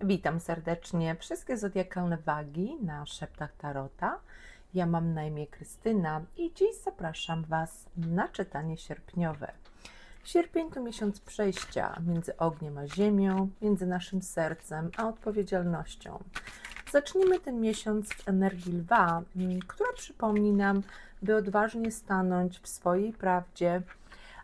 Witam serdecznie wszystkie zodiakalne wagi na szeptach Tarota. Ja mam na imię Krystyna i dziś zapraszam Was na czytanie sierpniowe. Sierpień to miesiąc przejścia między ogniem a ziemią, między naszym sercem a odpowiedzialnością. Zacznijmy ten miesiąc w energii lwa, m, która przypomni nam, by odważnie stanąć w swojej prawdzie,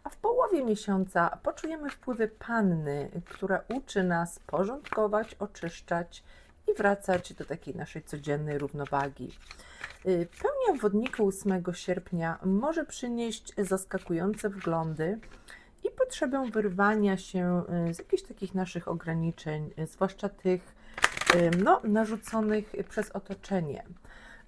a w połowie miesiąca poczujemy wpływy panny, która uczy nas porządkować, oczyszczać i wracać do takiej naszej codziennej równowagi. Y, Pełnia wodnika 8 sierpnia może przynieść zaskakujące wglądy i potrzebę wyrwania się y, z jakichś takich naszych ograniczeń, y, zwłaszcza tych no, narzuconych przez otoczenie.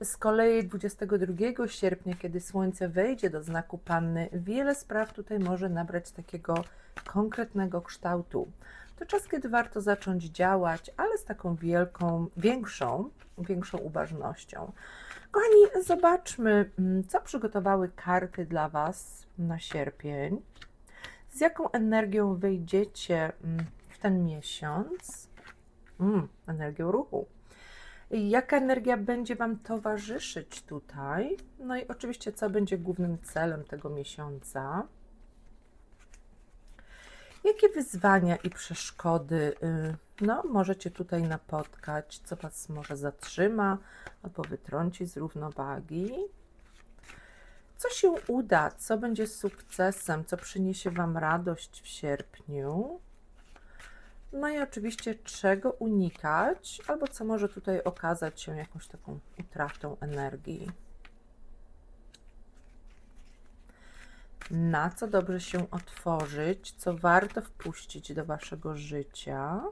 Z kolei 22 sierpnia, kiedy Słońce wejdzie do znaku Panny, wiele spraw tutaj może nabrać takiego konkretnego kształtu. To czas, kiedy warto zacząć działać, ale z taką wielką, większą, większą uważnością. Kochani, zobaczmy, mm, co przygotowały karty dla Was na sierpień. Z jaką energią wyjdziecie mm, w ten miesiąc? Mm, energią ruchu. Jaka energia będzie Wam towarzyszyć tutaj? No i oczywiście, co będzie głównym celem tego miesiąca? Jakie wyzwania i przeszkody y, no, możecie tutaj napotkać? Co Was może zatrzyma albo wytrąci z równowagi? Co się uda? Co będzie sukcesem? Co przyniesie Wam radość w sierpniu? No i oczywiście, czego unikać, albo co może tutaj okazać się jakąś taką utratą energii. Na co dobrze się otworzyć, co warto wpuścić do Waszego życia.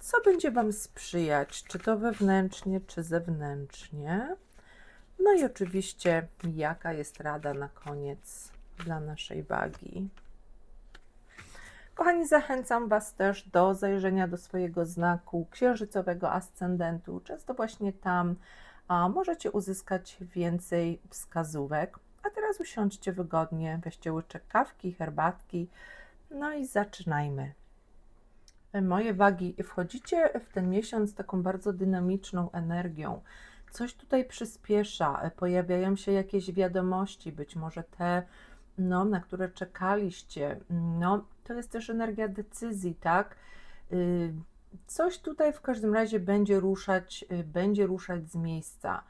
Co będzie Wam sprzyjać, czy to wewnętrznie, czy zewnętrznie. No i oczywiście, jaka jest rada na koniec dla naszej wagi. Kochani, zachęcam Was też do zajrzenia do swojego znaku księżycowego ascendentu. Często właśnie tam a, możecie uzyskać więcej wskazówek. A teraz usiądźcie wygodnie, weźcie łyczek kawki, herbatki, no i zaczynajmy. Moje wagi, wchodzicie w ten miesiąc taką bardzo dynamiczną energią. Coś tutaj przyspiesza, pojawiają się jakieś wiadomości, być może te, no, na które czekaliście. No, to jest też energia decyzji, tak? Y, Coś tutaj w każdym razie będzie ruszać, y, będzie ruszać z miejsca.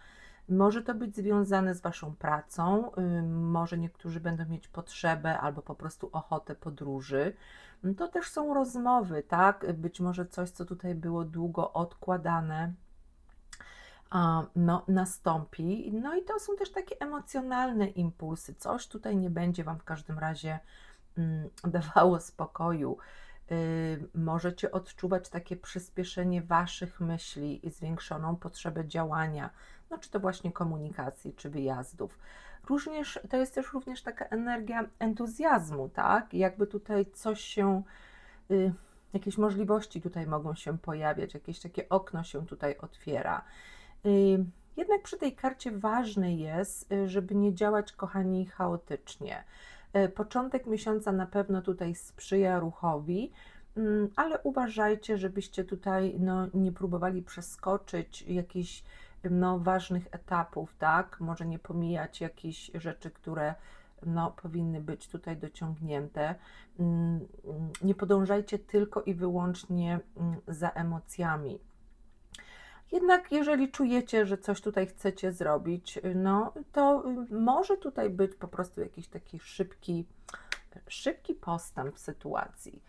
Może to być związane z Waszą pracą, y, może niektórzy będą mieć potrzebę albo po prostu ochotę podróży. To też są rozmowy, tak? Być może coś, co tutaj było długo odkładane, no, nastąpi. No i to są też takie emocjonalne impulsy. Coś tutaj nie będzie Wam w każdym razie dawało spokoju. Y, możecie odczuwać takie przyspieszenie Waszych myśli i zwiększoną potrzebę działania, no czy to właśnie komunikacji, czy wyjazdów. Również, to jest też również taka energia entuzjazmu, tak? Jakby tutaj coś się, y, jakieś możliwości tutaj mogą się pojawiać, jakieś takie okno się tutaj otwiera. Y, Jednak przy tej karcie ważne jest, żeby nie działać, kochani, chaotycznie. Y, Początek miesiąca na pewno tutaj sprzyja ruchowi, mm, ale uważajcie, żebyście tutaj no, nie próbowali przeskoczyć jakichś no, ważnych etapów, tak? Może nie pomijać jakichś rzeczy, które no, powinny być tutaj dociągnięte. Mm, mm, Nie podążajcie tylko i wyłącznie za emocjami. Jednak jeżeli czujecie, że coś tutaj chcecie zrobić, no to y, może tutaj być po prostu jakiś taki szybki, szybki postęp sytuacji.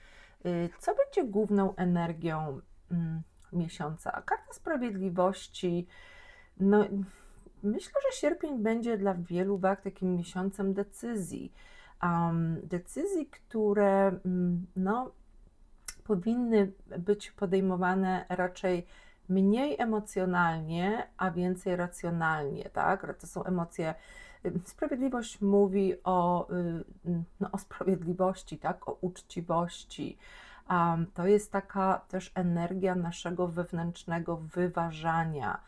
Y, Co będzie główną energią mm, miesiąca? Karta Sprawiedliwości. No, myślę, że sierpień będzie dla wielu wag takim miesiącem decyzji. Um, decyzji, które mm, no, powinny być podejmowane raczej mniej emocjonalnie, a więcej racjonalnie, tak? To są emocje. y, Sprawiedliwość mówi o, y, no, o sprawiedliwości, tak? O uczciwości. Um, to jest taka też energia naszego wewnętrznego wyważania,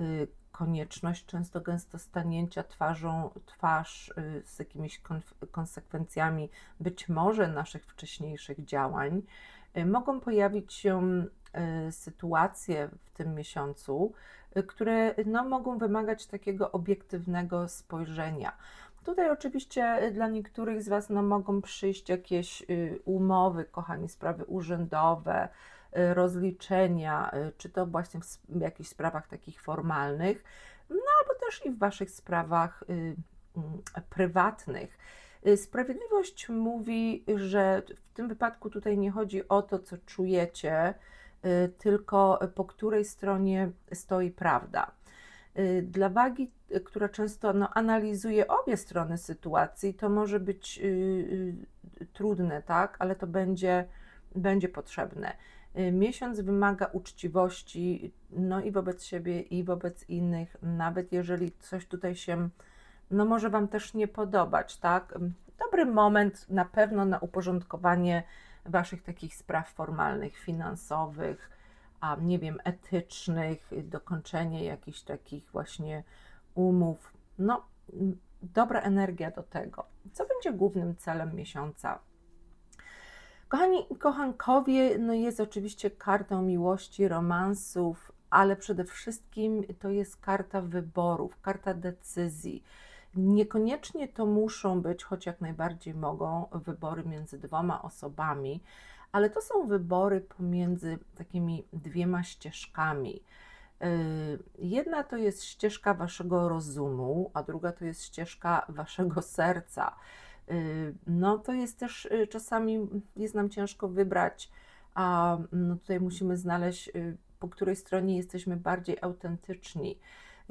y, konieczność często gęsto stanięcia twarzą twarz z jakimiś konsekwencjami być może naszych wcześniejszych działań. Mogą pojawić się sytuacje w tym miesiącu, y, które no, mogą wymagać takiego obiektywnego spojrzenia. Tutaj oczywiście y, dla niektórych z Was no, mogą przyjść jakieś umowy, kochani, sprawy urzędowe, rozliczenia, czy to właśnie w jakichś sprawach takich formalnych, no albo też i w Waszych sprawach y, mm, prywatnych. Sprawiedliwość mówi, że w tym wypadku tutaj nie chodzi o to, co czujecie, tylko po której stronie stoi prawda. Y, Dla wagi, y, która często no, analizuje obie strony sytuacji, to może być y, y, trudne, tak, ale to będzie, będzie potrzebne. Y, Miesiąc wymaga uczciwości, no i wobec siebie, i wobec innych, nawet jeżeli coś tutaj się, no może Wam też nie podobać, tak? Dobry moment na pewno na uporządkowanie Waszych takich spraw formalnych, finansowych, a nie wiem, etycznych, dokończenie jakichś takich właśnie umów. No, dobra energia do tego. Co będzie głównym celem miesiąca? Kochani, kochankowie, no jest oczywiście kartą miłości, romansów, ale przede wszystkim to jest karta wyborów, karta decyzji. Niekoniecznie to muszą być, choć jak najbardziej mogą, wybory między dwoma osobami, ale to są wybory pomiędzy takimi dwiema ścieżkami. Yy, Jedna to jest ścieżka waszego rozumu, a druga to jest ścieżka waszego serca. Yy, No, to jest też yy, czasami jest nam ciężko wybrać, a no tutaj musimy znaleźć, po której stronie jesteśmy bardziej autentyczni.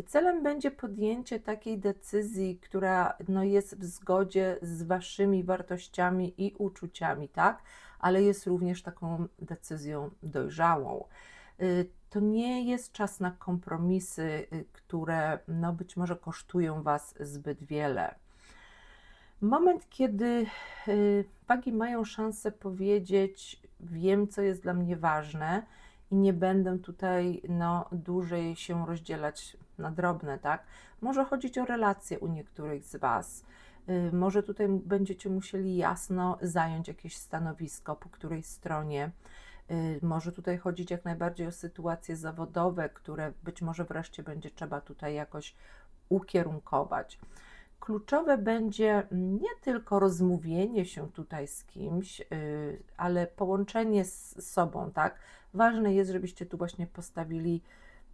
Celem będzie podjęcie takiej decyzyi, która no, jest w zgodzie z waszymi wartościami i uczuciami, tak? Ale jest również taką decyzją dojrzałą. Y, To nie jest czas na kompromisy, y, które no, być może kosztują was zbyt wiele. Moment, kiedy y, wagi mają szansę powiedzieć: Wiem, co jest dla mnie ważne, i nie będę tutaj no, dłużej się rozdzielać na drobne, tak? Może chodzić o relacje u niektórych z Was. Y, Może tutaj będziecie musieli jasno zająć jakieś stanowisko, po której stronie. Y, Może tutaj chodzić jak najbardziej o sytuacje zawodowe, które być może wreszcie będzie trzeba tutaj jakoś ukierunkować. Kluczowe będzie nie tylko rozmówienie się tutaj z kimś, y, ale połączenie z sobą, tak? Ważne jest, żebyście tu właśnie postawili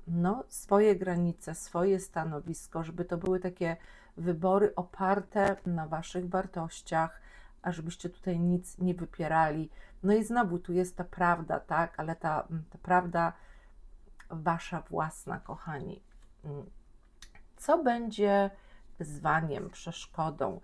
no, swoje granice, swoje stanowisko, żeby to były takie wybory oparte na Waszych wartościach, a żebyście tutaj nic nie wypierali. No i znowu tu jest ta prawda, tak? Ale ta, ta prawda Wasza własna, kochani. Mm. Co będzie wyzwaniem, przeszkodą?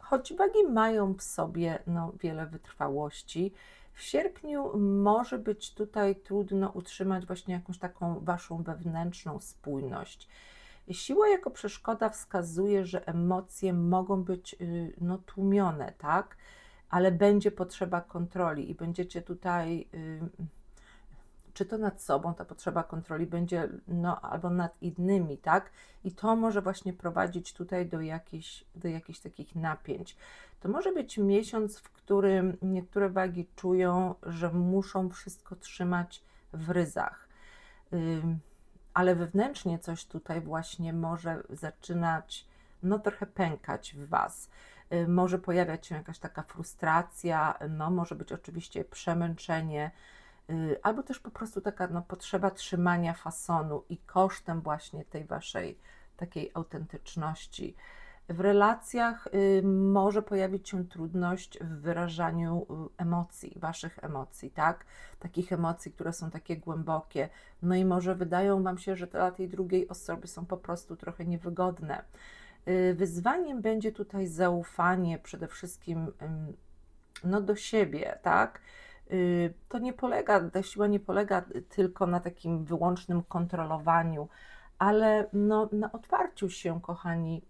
Choć wagi mają w sobie no, wiele wytrwałości, w sierpniu może być tutaj trudno utrzymać właśnie jakąś taką waszą wewnętrzną spójność. Siła jako przeszkoda wskazuje, że emocje mogą być y, no, tłumione, tak? Ale będzie potrzeba kontroli i będziecie tutaj, y, czy to nad sobą, ta potrzeba kontroli będzie, no, albo nad innymi, tak? I to może właśnie prowadzić tutaj do jakichś, do jakichś takich napięć. To może być miesiąc, w którym niektóre wagi czują, że muszą wszystko trzymać w ryzach. Ale wewnętrznie coś tutaj właśnie może zaczynać, no trochę pękać w Was. Y, Może pojawiać się jakaś taka frustracja, no może być oczywiście przemęczenie, albo też po prostu taka no, potrzeba trzymania fasonu i kosztem właśnie tej Waszej takiej autentyczności. W relacjach y, może pojawić się trudność w wyrażaniu y, emocji, waszych emocji, tak? Takich emocji, które są takie głębokie. No i może wydają wam się, że dla tej drugiej osoby są po prostu trochę niewygodne. Y, Wyzwaniem będzie tutaj zaufanie przede wszystkim no, do siebie, tak? Y, To nie polega, ta siła nie polega tylko na takim wyłącznym kontrolowaniu, ale no, na otwarciu się, kochani,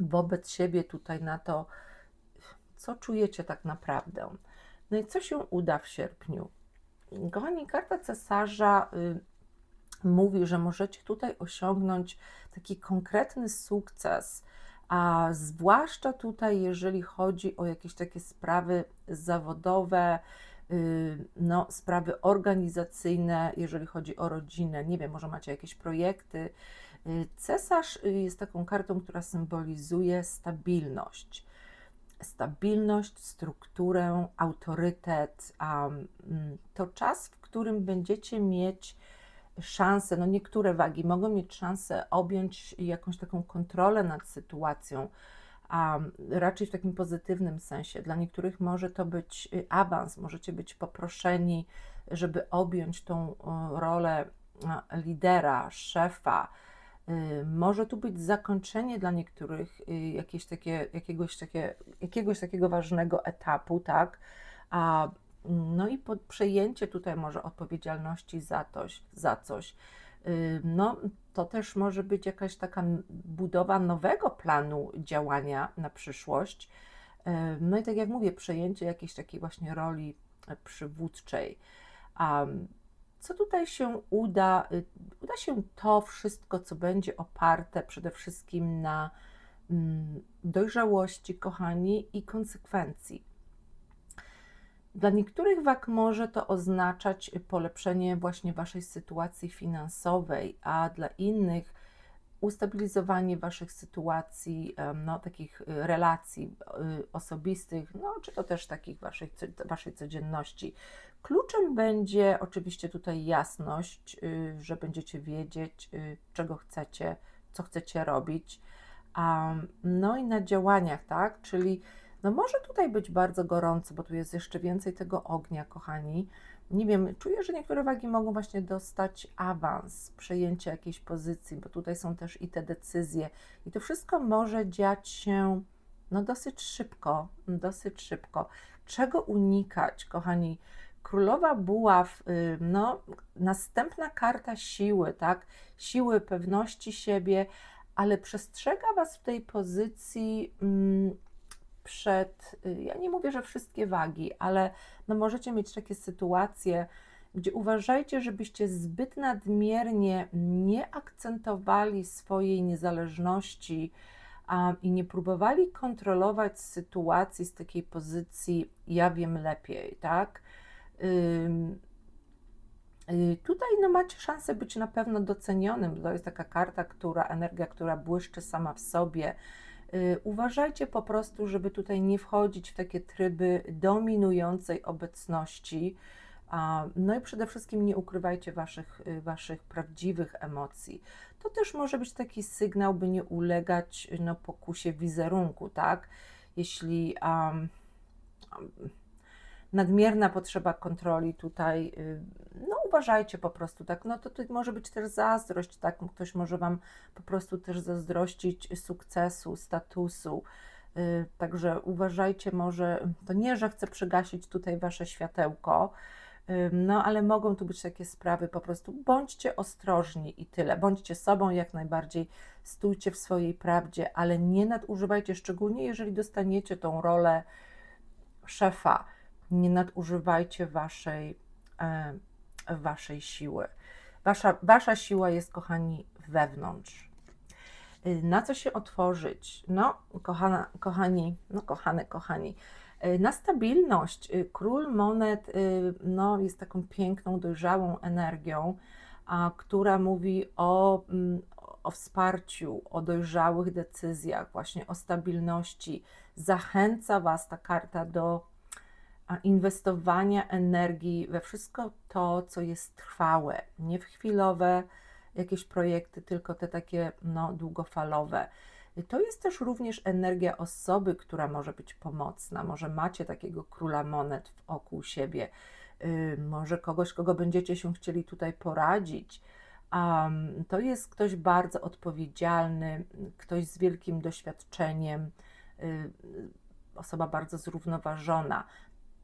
wobec siebie tutaj na to, co czujecie tak naprawdę. No i co się uda w sierpniu? Kochani, karta cesarza y, mówi, że możecie tutaj osiągnąć taki konkretny sukces, a zwłaszcza tutaj, jeżeli chodzi o jakieś takie sprawy zawodowe, no, sprawy organizacyjne, jeżeli chodzi o rodzinę, nie wiem, może macie jakieś projekty. Y, Cesarz y, jest taką kartą, która symbolizuje stabilność. Stabilność, strukturę, autorytet. Mm, to czas, w którym będziecie mieć szansę, no niektóre wagi mogą mieć szansę objąć jakąś taką kontrolę nad sytuacją, a raczej w takim pozytywnym sensie. Dla niektórych może to być y, awans, możecie być poproszeni, żeby objąć tą y, rolę lidera, szefa. Y, Może tu być zakończenie dla niektórych jakieś takie, jakiegoś, takie, jakiegoś takiego ważnego etapu, tak? A no i przejęcie tutaj może odpowiedzialności za coś, za coś. No, to też może być jakaś taka budowa nowego planu działania na przyszłość. No i tak jak mówię, przejęcie jakiejś takiej właśnie roli e, przywódczej. Co tutaj się uda? Y, Uda się to wszystko, co będzie oparte przede wszystkim na mm, dojrzałości, kochani, i konsekwencji. Dla niektórych wag może to oznaczać polepszenie właśnie waszej sytuacji finansowej, a dla innych ustabilizowanie waszych sytuacji, no, takich y, relacji y, osobistych, no, czy to też takich waszej, co- waszej codzienności. Kluczem będzie oczywiście tutaj jasność, y, że będziecie wiedzieć, czego chcecie, co chcecie robić. No i na działaniach, tak? Czyli no może tutaj być bardzo gorąco, bo tu jest jeszcze więcej tego ognia, kochani. Nie wiem, czuję, że niektóre wagi mogą właśnie dostać awans, przejęcie jakiejś pozycji, bo tutaj są też i te decyzje. I to wszystko może dziać się no dosyć szybko, dosyć szybko. Czego unikać, kochani? Królowa Buław, no następna karta siły, tak? Siły, pewności siebie, ale przestrzega Was w tej pozycji mm, przed, y, ja nie mówię, że wszystkie wagi, ale no możecie mieć takie sytuacje, gdzie uważajcie, żebyście zbyt nadmiernie nie akcentowali swojej niezależności a, i nie próbowali kontrolować sytuacji z takiej pozycji ja wiem lepiej, tak? Y, Tutaj no, macie szansę być na pewno docenionym. To jest taka karta, która, energia, która błyszczy sama w sobie. Y, Uważajcie po prostu, żeby tutaj nie wchodzić w takie tryby dominującej obecności. No i przede wszystkim nie ukrywajcie waszych, y, waszych prawdziwych emocji. To też może być taki sygnał, by nie ulegać no, pokusie wizerunku, tak? Jeśli am, nadmierna potrzeba kontroli tutaj, y, no uważajcie po prostu, tak? No to, to może być też zazdrość, tak? Ktoś może Wam po prostu też zazdrościć sukcesu, statusu. y, Także uważajcie, może to nie, że chcę przygasić tutaj Wasze światełko, y, no ale mogą tu być takie sprawy, po prostu bądźcie ostrożni i tyle. Bądźcie sobą jak najbardziej, stójcie w swojej prawdzie, ale nie nadużywajcie, szczególnie jeżeli dostaniecie tą rolę szefa, nie nadużywajcie waszej, e, waszej siły. Wasza, wasza siła jest, kochani, wewnątrz. Y, Na co się otworzyć? No, kochana, kochani, no kochane, kochani, y, na stabilność. Y, Król monet no, jest taką piękną, dojrzałą energią, a, która mówi o, mm, o wsparciu, o dojrzałych decyzjach, właśnie o stabilności. Zachęca Was ta karta do inwestowania energii we wszystko to, co jest trwałe, nie w chwilowe jakieś projekty, tylko te takie no, długofalowe. To jest też również energia osoby, która może być pomocna. Może macie takiego króla monet wokół siebie, yy, może kogoś, kogo będziecie się chcieli tutaj poradzić. Um, to jest ktoś bardzo odpowiedzialny, ktoś z wielkim doświadczeniem, yy, osoba bardzo zrównoważona.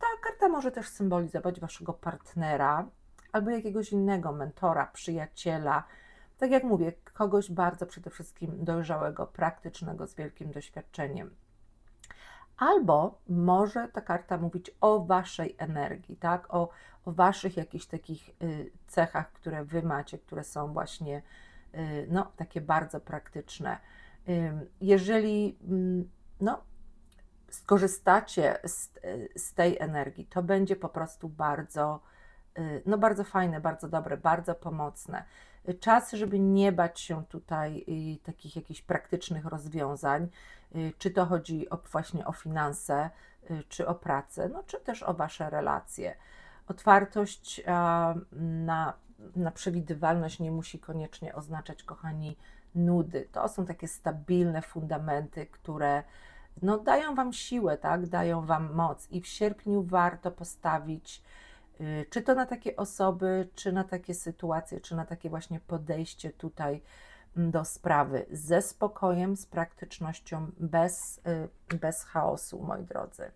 Ta karta może też symbolizować waszego partnera albo jakiegoś innego mentora, przyjaciela. Tak jak mówię, kogoś bardzo przede wszystkim dojrzałego, praktycznego, z wielkim doświadczeniem. Albo może ta karta mówić o waszej energii, tak? O, o waszych jakichś takich y, cechach, które wy macie, które są właśnie y, no, takie bardzo praktyczne. Jeżeli mm, no, skorzystacie z, z tej energii, to będzie po prostu bardzo, y, no bardzo fajne, bardzo dobre, bardzo pomocne. Czas, żeby nie bać się tutaj y, takich jakichś praktycznych rozwiązań, y, czy to chodzi o, właśnie o finanse, czy o pracę, no, czy też o Wasze relacje. Otwartość na, na przewidywalność nie musi koniecznie oznaczać, kochani, nudy. To są takie stabilne fundamenty, które no, dają Wam siłę, tak? dają Wam moc i w sierpniu warto postawić y, czy to na takie osoby, czy na takie sytuacje, czy na takie właśnie podejście tutaj mm, do sprawy ze spokojem, z praktycznością, bez, y, bez chaosu, moi drodzy.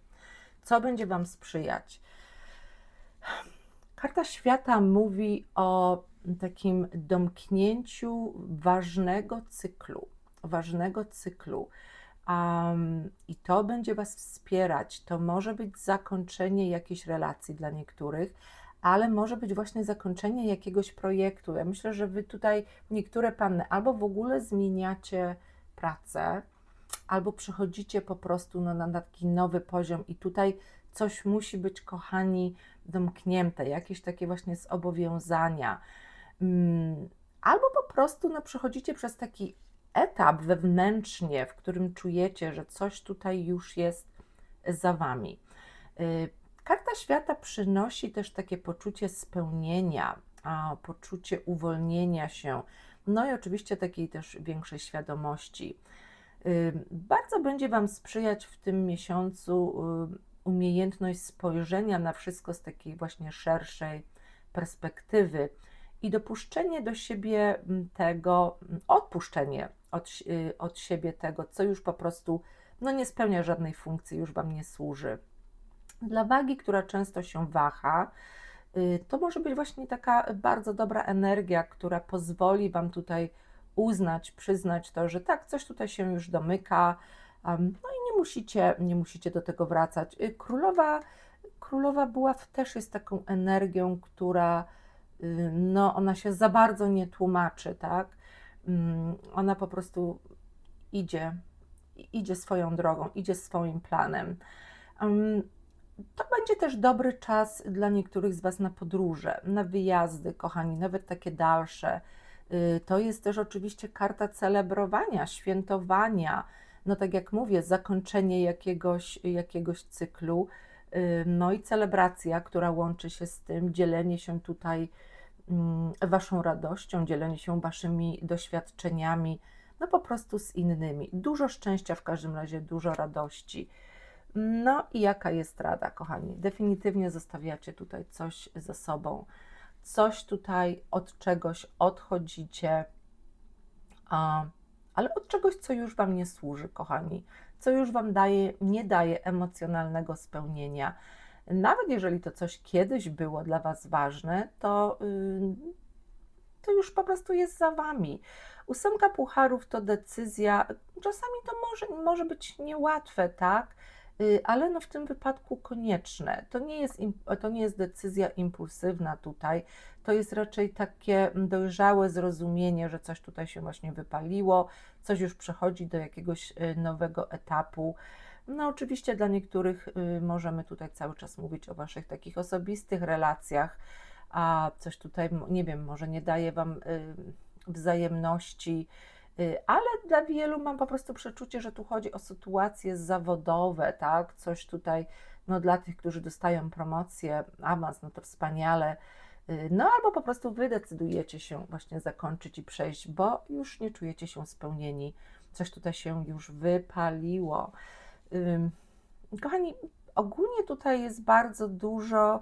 Co będzie Wam sprzyjać? Karta świata mówi o takim domknięciu ważnego cyklu, ważnego cyklu. Um, I to będzie Was wspierać. To może być zakończenie jakiejś relacji dla niektórych, ale może być właśnie zakończenie jakiegoś projektu. Ja myślę, że Wy tutaj, niektóre panny, albo w ogóle zmieniacie pracę, albo przechodzicie po prostu no, na taki nowy poziom, i tutaj coś musi być, kochani, domknięte, jakieś takie właśnie zobowiązania. Um, albo po prostu no, przechodzicie przez taki etap wewnętrznie, w którym czujecie, że coś tutaj już jest za wami. Y, karta świata przynosi też takie poczucie spełnienia, poczucie uwolnienia się, no i oczywiście takiej też większej świadomości. Y, bardzo będzie Wam sprzyjać w tym miesiącu y, umiejętność spojrzenia na wszystko z takiej właśnie szerszej perspektywy i dopuszczenie do siebie tego, odpuszczenie od, y, od siebie tego, co już po prostu no, nie spełnia żadnej funkcji, już Wam nie służy. Dla wagi, która często się waha, y, to może być właśnie taka bardzo dobra energia, która pozwoli Wam tutaj uznać, przyznać to, że tak, coś tutaj się już domyka, no i nie musicie, nie musicie do tego wracać. Y, królowa, królowa buław też jest taką energią, która no, ona się za bardzo nie tłumaczy, tak? Mm, ona po prostu idzie, idzie swoją drogą, idzie swoim planem. To będzie też dobry czas dla niektórych z Was na podróże, na wyjazdy, kochani, nawet takie dalsze. Y, to jest też oczywiście karta celebrowania, świętowania, no tak jak mówię, zakończenie jakiegoś, jakiegoś cyklu, y, no i celebracja, która łączy się z tym, dzielenie się tutaj Mm, waszą radością, dzielenie się Waszymi doświadczeniami, no po prostu z innymi. Dużo szczęścia w każdym razie, dużo radości. No i jaka jest rada, kochani? Definitywnie zostawiacie tutaj coś za sobą, coś tutaj od czegoś odchodzicie, a, ale od czegoś, co już Wam nie służy, kochani, co już Wam daje, nie daje emocjonalnego spełnienia nawet jeżeli to coś kiedyś było dla Was ważne, to, to już po prostu jest za Wami. Ósemka pucharów to decyzja, czasami to może, może być niełatwe, tak? Y, ale no w tym wypadku konieczne. To nie, jest, to nie jest decyzja impulsywna tutaj, to jest raczej takie dojrzałe zrozumienie, że coś tutaj się właśnie wypaliło, coś już przechodzi do jakiegoś y, nowego etapu. No, oczywiście dla niektórych y, możemy tutaj cały czas mówić o Waszych takich osobistych relacjach, a coś tutaj, nie wiem, może nie daje Wam y, wzajemności, y, ale dla wielu mam po prostu przeczucie, że tu chodzi o sytuacje zawodowe, tak? Coś tutaj, no dla tych, którzy dostają promocję, awans, no to wspaniale. No albo po prostu wy decydujecie się właśnie zakończyć i przejść, bo już nie czujecie się spełnieni. Coś tutaj się już wypaliło. Kochani, ogólnie tutaj jest bardzo dużo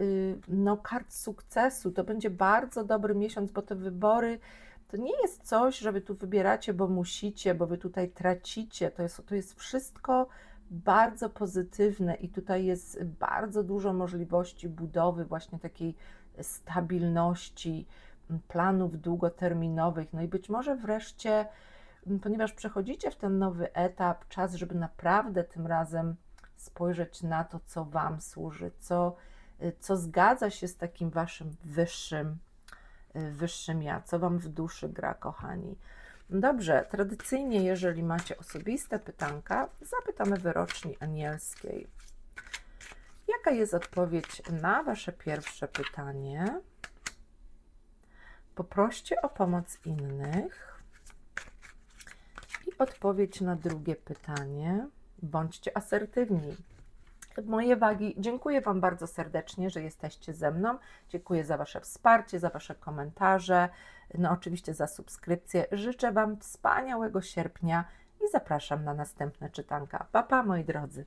y, no, kart sukcesu. To będzie bardzo dobry miesiąc, bo te wybory to nie jest coś, że wy tu wybieracie, bo musicie, bo wy tutaj tracicie. To jest, to jest wszystko bardzo pozytywne i tutaj jest bardzo dużo możliwości budowy właśnie takiej stabilności, planów długoterminowych. No i być może wreszcie ponieważ przechodzicie w ten nowy etap, czas, żeby naprawdę tym razem spojrzeć na to, co Wam służy, co, y, co zgadza się z takim Waszym wyższym, y, wyższym ja, co Wam w duszy gra, kochani. Dobrze, tradycyjnie, jeżeli macie osobiste pytanka, zapytamy wyroczni anielskiej. Jaka jest odpowiedź na Wasze pierwsze pytanie? Poproście o pomoc innych. Odpowiedź na drugie pytanie. Bądźcie asertywni. Moje wagi, dziękuję Wam bardzo serdecznie, że jesteście ze mną. Dziękuję za Wasze wsparcie, za Wasze komentarze, no oczywiście za subskrypcję. Życzę Wam wspaniałego sierpnia i zapraszam na następne czytanka. Pa, pa moi drodzy.